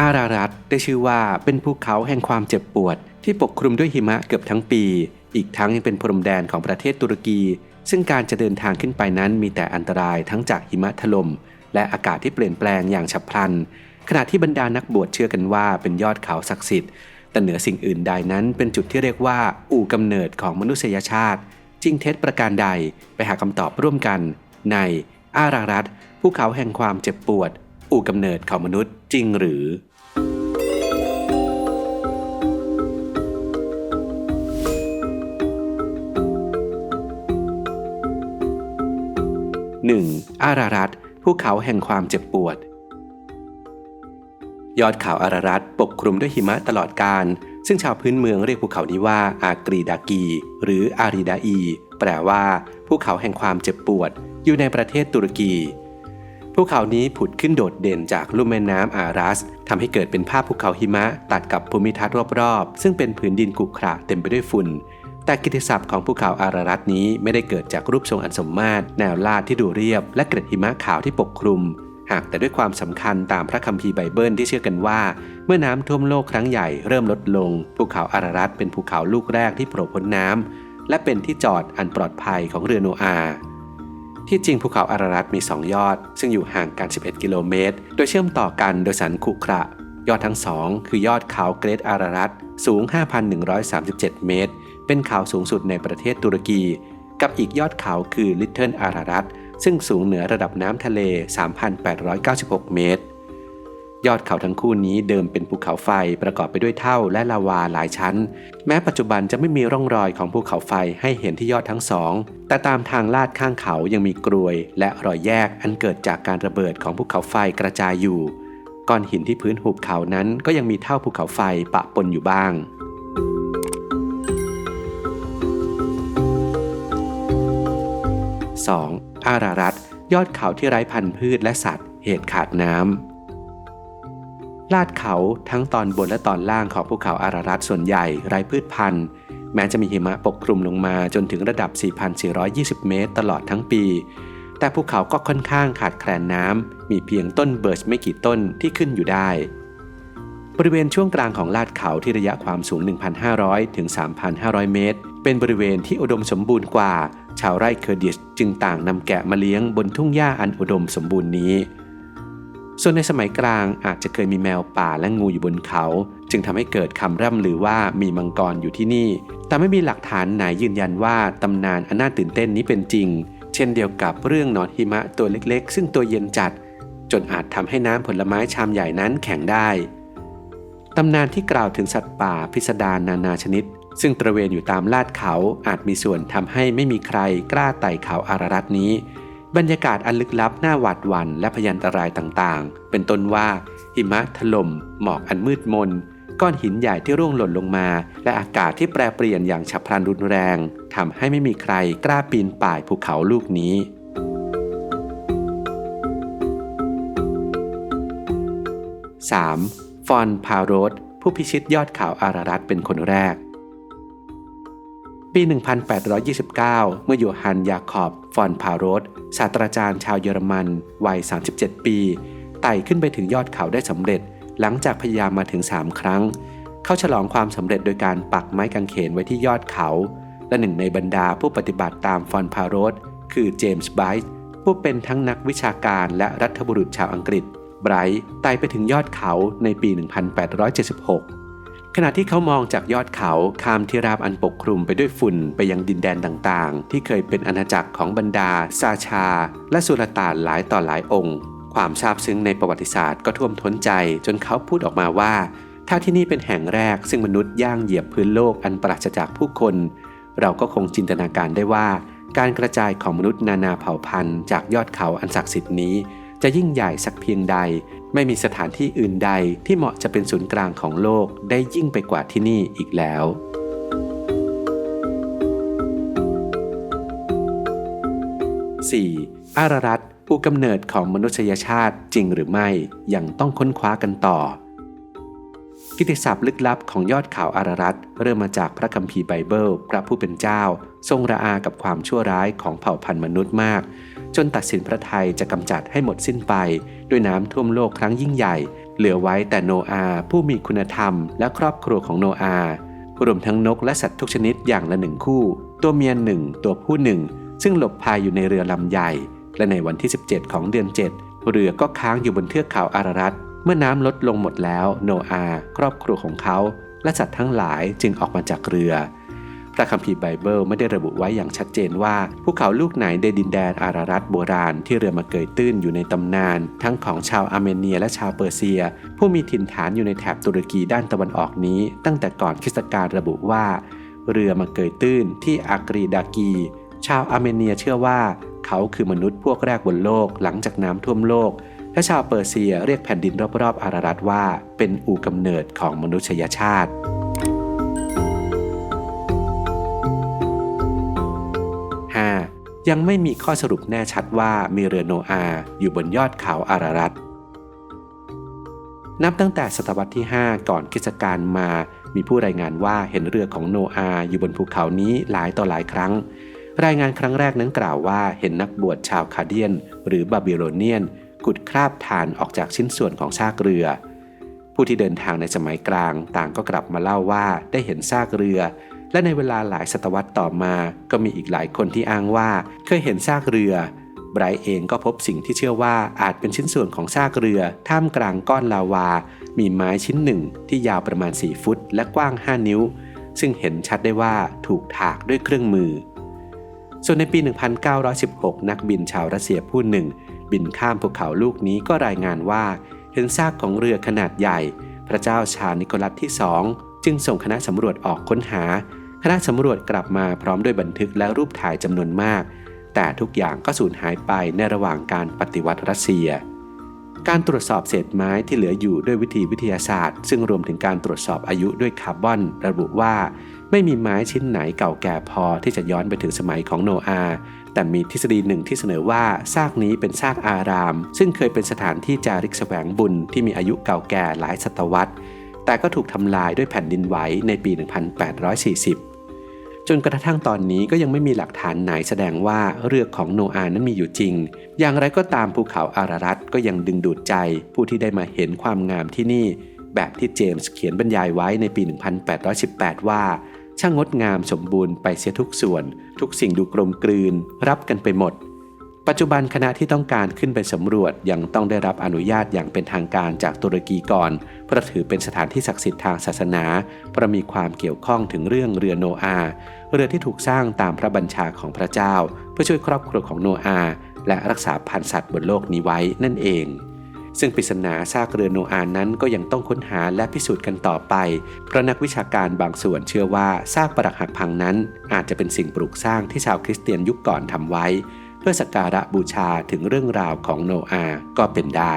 อารารัตได้ชื่อว่าเป็นภูเขาแห่งความเจ็บปวด ที่ปกคลุมด้วยหิมะเกือบทั้งปี อีกทั้งยังเป็นพรมแดนของประเทศตุรกี ซึ่งการจะเดินทางขึ้นไปนั้นมีแต่อันตรายทั้งจากหิมะถล่มและอากาศที่เปลี่ยนแปลงอย่างฉับพลัน ขณะที่บรรดานักบวชเชื่อกันว่าเป็นยอดเขาศักดิ์สิทธิ์ แต่เหนือสิ่งอื่นใดนั้นเป็นจุดที่เรียกว่า อู่กำเนิดของมนุษยชาติ จริงเท็จประการใดไปหาคำตอบร่วมกัน ในอารารัตภูเขาแห่งความเจ็บปวด อู่กำเนิดของมนุษย์จริงหรือ 1. อารารัตภูเขาแห่งความเจ็บปวด ยอดเขาอารารัตปกคลุมด้วยหิมะตลอดการ ซึ่งชาวพื้นเมืองเรียกภูเขานี้ว่า อากรีดากี หรืออาริดาอี แปลว่า ภูเขาแห่งความเจ็บปวด อยู่ในประเทศตุรกี ภูเขานี้ผุดขึ้นโดดเด่นจากลุ่มแม่น้ำอารัสทำให้เกิดเป็นภาพภูเขาหิมะตัดกับภูมิทัศน์รอบๆ ซึ่งเป็นผืนดินกุขระเต็มไปด้วยฝุ่น แต่กิตติศัพท์ของภูเขาอารารัตนี้ไม่ได้เกิดจากรูปทรงอันสมมาตร แนวลาดที่ดูเรียบ และเกล็ดหิมะขาวที่ปกคลุม หากแต่ด้วยความสำคัญตามพระคัมภีร์ไบเบิลที่เชื่อกันว่า เมื่อน้ำท่วมโลกครั้งใหญ่เริ่มลดลง ภูเขาอารารัตเป็นภูเขาลูกแรกที่โผล่พ้นน้ำและเป็นที่จอดอันปลอดภัยของเรือโนอาห์ ที่จริงภูเขาอารารัตมี 2 ยอด ซึ่งอยู่ห่างกัน 11 กิโลเมตร โดยเชื่อมต่อกันโดยสันคุขระ ยอดทั้งสองคือยอดเขาเกรดอารารัตสูง 5,137 เมตร เป็นเขาสูงสุดในประเทศตุรกี กับอีกยอดเขาคือลิตเทิลอารารัตซึ่งสูงเหนือระดับน้ำทะเล 3,896 เมตร ยอดเขาทั้งคู่นี้เดิมเป็นภูเขาไฟประกอบไปด้วยเท่าและลาวาหลายชั้น แม้ปัจจุบันจะไม่มีร่องรอยของภูเขาไฟให้เห็นที่ยอดทั้งสอง แต่ตามทางลาดข้างเขายังมีกรวย และรอยแยกอันเกิดจากการระเบิดของภูเขาไฟกระจายอยู่ ก้อนหินที่พื้นหุบเขานั้นก็ยังมีเท่าภูเขาไฟปะปนอยู่บ้าง 2. อารารัตยอดเขาที่ไร้พันธุ์พืชและสัตว์ เหตุขาดน้ำ ลาดเขาทั้งตอนบนและตอนล่างของภูเขาอารารัตส่วนใหญ่ไร้พืชพันธุ์ แม้จะมีหิมะปกคลุมลงมาจนถึงระดับ 4,420 เมตร ตลอดทั้งปี แต่ภูเขาก็ค่อนข้างขาดแคลนน้ำ มีเพียงต้นเบิร์ชไม่กี่ต้นที่ขึ้นอยู่ได้ บริเวณช่วงกลางของลาดเขาที่ระยะความสูง 1,500 ถึง 3,500 เมตร เป็นบริเวณที่อุดมสมบูรณ์กว่า ชาวไร่เคอร์ดิชจึงต่างนำแกะมาเลี้ยงบนทุ่งหญ้าอันอุดมสมบูรณ์นี้ ส่วนในสมัยกลางอาจจะเคยมีแมวป่าและงูอยู่บนเขา จึงทำให้เกิดคำร่ำลือว่ามีมังกรอยู่ที่นี่ แต่ไม่มีหลักฐานไหนยืนยันว่าตำนานอันน่าตื่นเต้นนี้เป็นจริง เช่นเดียวกับเรื่องหนอนหิมะตัวเล็กๆ ซึ่งตัวเย็นจัด จนอาจทำให้น้ำผลไม้ชามใหญ่นั้นแข็งได้ตำนานที่กล่าวถึงสัตว์ป่าพิสดารนานาชนิด ซึ่งตระเวนอยู่ตามลาดเขาอาจมีส่วนทำให้ไม่มีใครกล้าไต่เขาอารารัตนี้ บรรยากาศอันลึกลับน่าหวาดหวั่นและพยันตรายต่างๆ เป็นต้นว่า หิมะถล่ม หมอกอันมืดมน ก้อนหินใหญ่ที่ร่วงหล่นลงมา และอากาศที่แปรเปลี่ยนอย่างฉับพลันรุนแรงทำให้ไม่มีใครกล้าปีนป่ายภูเขาลูกนี้ 3. ฟอนพาโรสผู้พิชิตยอดเขาอารารัตเป็นคนแรก ปี 1829 เมื่อโยฮันยาคอบ ฟอนพาโรสศาสตราจารย์ชาวเยอรมันวัย 37 ปี ไต่ขึ้นไปถึงยอดเขาได้สำเร็จ หลังจากพยายามมาถึง 3 ครั้ง เขาฉลองความสำเร็จโดยการปักไม้กางเขนไว้ที่ยอดเขา และหนึ่งในบรรดาผู้ปฏิบัติตามฟอนพาโรสคือเจมส์ไบรท์ผู้เป็นทั้งนักวิชาการและรัฐบุรุษชาวอังกฤษไบรท์ไต่ไปถึงยอดเขาในปี 1876 ขณะที่เขามองจากยอดเขาข้ามที่ราบอันปกคลุมไปด้วยฝุ่นไปยังดินแดนต่างๆ ที่เคยเป็นอาณาจักรของบรรดา ซาชา และสุลต่านหลายต่อหลายองค์ ความซาบซึ้งในประวัติศาสตร์ก็ท่วมท้นใจจนเขาพูดออกมาว่า ถ้าที่นี่เป็นแห่งแรกซึ่งมนุษย์ย่างเหยียบพื้นโลกอันปราศจากผู้คน เราก็คงจินตนาการได้ว่า การกระจายของมนุษย์นานาเผ่าพันธุ์จากยอดเขาอันศักดิ์สิทธิ์นี้ จะยิ่งใหญ่สักเพียงใด ไม่มีสถานที่อื่นใดที่เหมาะจะเป็นศูนย์กลางของโลกได้ยิ่งไปกว่าที่นี่อีกแล้ว 4. อารารัตผู้กำเนิดของมนุษยชาติจริงหรือไม่ยังต้องค้นคว้ากันต่อ กิตติศัพท์ลึกลับของยอดเขาวอารารัตเริ่มมาจากพระคัมภีร์ไบเบิล พระผู้เป็นเจ้า ทรงระอากับความชั่วร้ายของเผ่าพันธุ์มนุษย์มาก จนตัดสินพระทัยจะกำจัดให้หมดสิ้นไป ด้วยน้ำท่วมโลกครั้งยิ่งใหญ่ เหลือไว้แต่โนอาผู้มีคุณธรรม และครอบครัวของโนอารวมทั้งนกและสัตว์ทุกชนิดอย่างละหนึ่งคู่ ตัวเมียหนึ่งตัวผู้หนึ่ง ซึ่งหลบพายอยู่ในเรือลำใหญ่ และในวันที่ 17 ของเดือน 7 เรือก็ค้างอยู่บนเทือกเขาอารารัตเมื่อน้ำลดลงหมดแล้ว โนอา ครอบครัวของเขา และสัตว์ทั้งหลายจึงออกมาจากเรือ พระคัมภีร์ไบเบิลไม่ได้ระบุไว้อย่างชัดเจนว่าภูเขาลูกไหนในดินแดนอารารัตโบราณที่เรือมาเกยตื้นอยู่ในตำนาน ทั้งของชาวอาร์เมเนียและชาวเปอร์เซีย ผู้มีถิ่นฐานอยู่ในแถบตุรกีด้านตะวันออกนี้ ตั้งแต่ก่อนคริสตกาลระบุว่า เรือมาเกยตื้นที่อากรีดากี ชาวอาร์เมเนียเชื่อว่า เขาคือมนุษย์พวกแรกบนโลกหลังจากน้ำท่วมโลก และชาวเปอร์เซียเรียกแผ่นดินรอบๆอารารัตว่า เป็นอู่กำเนิดของมนุษยชาติ ยังไม่มีข้อสรุปแน่ชัดว่ามีเรือโนอาห์อยู่บนยอดเขาอารารัตนับตั้งแต่ศตวรรษที่ 5 ก่อนคริสตกาลมา มีผู้รายงานว่าเห็นเรือของโนอาห์อยู่บนภูเขานี้หลายต่อหลายครั้ง รายงานครั้งแรกนั้นกล่าวว่าเห็นนักบวชชาวคาเดียน หรือบาบิโลเนียน ขุดคราบถ่านออกจากชิ้นส่วนของซากเรือ ผู้ที่เดินทางในสมัยกลางต่างก็กลับมาเล่าว่าได้เห็นซากเรือ และในเวลาหลายศตวรรษต่อมา ก็มีอีกหลายคนที่อ้างว่า เคยเห็นซากเรือไบรท์เองก็พบสิ่งที่เชื่อว่าอาจเป็นชิ้นส่วนของซากเรือ ท่ามกลางก้อนลาวา มีไม้ชิ้นหนึ่งที่ยาวประมาณ 4 ฟุต และกว้าง 5 นิ้ว ซึ่งเห็นชัดได้ว่าถูกถากด้วยเครื่องมือ ส่วนในปี 1916 นักบินชาวรัสเซียผู้หนึ่ง บินข้ามภูเขาลูกนี้ก็รายงานว่า เห็นซากของเรือขนาดใหญ่ พระเจ้าชานิโคลัสที่สองจึงส่งคณะสำรวจออกค้นหา คณะสำรวจกลับมาพร้อมด้วยบันทึกและรูปถ่ายจำนวนมาก แต่ทุกอย่างก็สูญหายไปในระหว่างการปฏิวัติรัสเซีย การตรวจสอบเศษไม้ที่เหลืออยู่ด้วยวิธีวิทยาศาสตร์ ซึ่งรวมถึงการตรวจสอบอายุด้วยคาร์บอน ระบุว่า ไม่มีไม้ชิ้นไหนเก่าแก่พอที่จะย้อนไปถึงสมัยของโนอาห์แต่มีทฤษฎีหนึ่งที่เสนอว่าซากนี้เป็นซากอาราม ซึ่งเคยเป็นสถานที่จาริกแสวงบุญที่มีอายุเก่าแก่หลายศตวรรษ แต่ก็ถูกทำลายด้วยแผ่นดินไหวในปี 1840 จนกระทั่งตอนนี้ก็ยังไม่มีหลักฐานไหนแสดงว่าเรือของโนอาห์นั้นมีอยู่จริง อย่างไรก็ตามภูเขาอารารัตก็ยังดึงดูดใจผู้ที่ได้มาเห็นความงามที่นี่ แบบที่เจมส์เขียนบรรยายไว้ในปี 1818 ว่า ช่างงดงามสมบูรณ์ไปเสียทุกส่วน ทุกสิ่งดูกลมกลืน รับกันไปหมด ปัจจุบันคณะที่ต้องการขึ้นไปสำรวจยังต้องได้รับอนุญาตอย่างเป็นทางการจากตุรกีก่อน เพราะถือเป็นสถานที่ศักดิ์สิทธิ์ทางศาสนา เพราะมีความเกี่ยวข้องถึงเรื่องเรือโนอา เรือที่ถูกสร้างตามพระบัญชาของพระเจ้า เพื่อช่วยครอบครัวของโนอา และรักษาพันธุ์สัตว์บนโลกนี้ไว้นั่นเอง ซึ่งปริศนาซากเรือโนอานั้นก็ยังต้องค้นหาและพิสูจน์กันต่อไป เพราะนักวิชาการบางส่วนเชื่อว่าซากปรักหักพังนั้น อาจจะเป็นสิ่งปลูกสร้างที่ชาวคริสเตียนยุคก่อนทำไว้ เพื่อสักการะบูชาถึงเรื่องราวของโนอาห์ก็เป็นได้